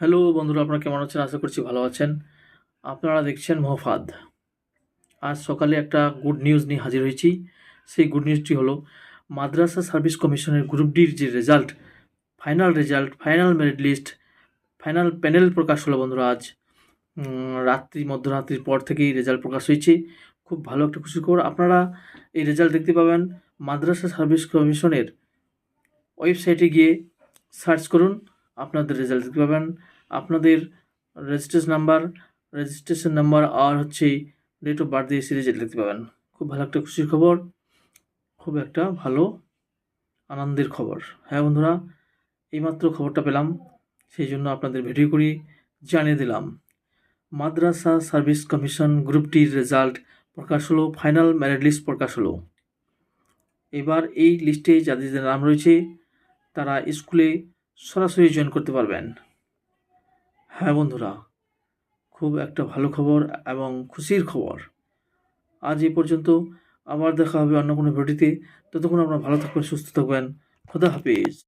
Hello বন্ধুরা, আপনারা কেমন আছেন? আশা করছি ভালো আছেন। আপনারা দেখছেন মোহফাদ। আজ সকালে একটা গুড নিউজ নিয়ে হাজির হয়েছি। সেই গুড নিউজটি হলো, মাদ্রাসা সার্ভিস কমিশনের গ্রুপ ডির যে result, final result, final merit list, final panel প্রকাশ হলো বন্ধুরা আজ। রাত্রি, মধ্যরাত্রির পর থেকেই রেজাল্ট প্রকাশ হয়েছে। খুব ভালো একটা খুশি খবর। আপনারা এই রেজাল্ট দেখতে পাবেন মাদ্রাসা সার্ভিস কমিশনের ওয়েবসাইটে গিয়ে সার্চ করুন। আপনাদের রেজাল্ট পাবেন? আপনাদের রেজিস্ট্রেশন নাম্বার রেজিস্ট্রেশন নাম্বার আর হচ্ছে ডেট অফ বার্থ দিয়ে সেই রেজাল্ট দেখতে পাবেন। খুব ভালো একটা খুশির খবর, খুব একটা ভালো আনন্দের খবর। হ্যাঁ বন্ধুরা, এইমাত্র খবরটা পেলাম, সেই জন্য আপনাদের ভিডিও করি, জানিয়ে দিলাম। মাদ্রাসা সার্ভিস কমিশন গ্রুপটির রেজাল্ট প্রকাশ হলো ফাইনাল মেরিট লিস্ট প্রকাশ হলো। এবার এই লিস্টে যাদের নাম রয়েছে, তারা স্কুলে সরাসরি জয়েন করতে পারবেন। হ্যাঁ বন্ধুরা, খুব একটা ভালো খবর এবং খুশির খবর। আজ এই পর্যন্ত, আবার দেখা হবে অন্য কোনো ভিডিওতে ততক্ষণ আপনারা ভালো থাকবেন, সুস্থ থাকবেন। খোদা হাফিজ।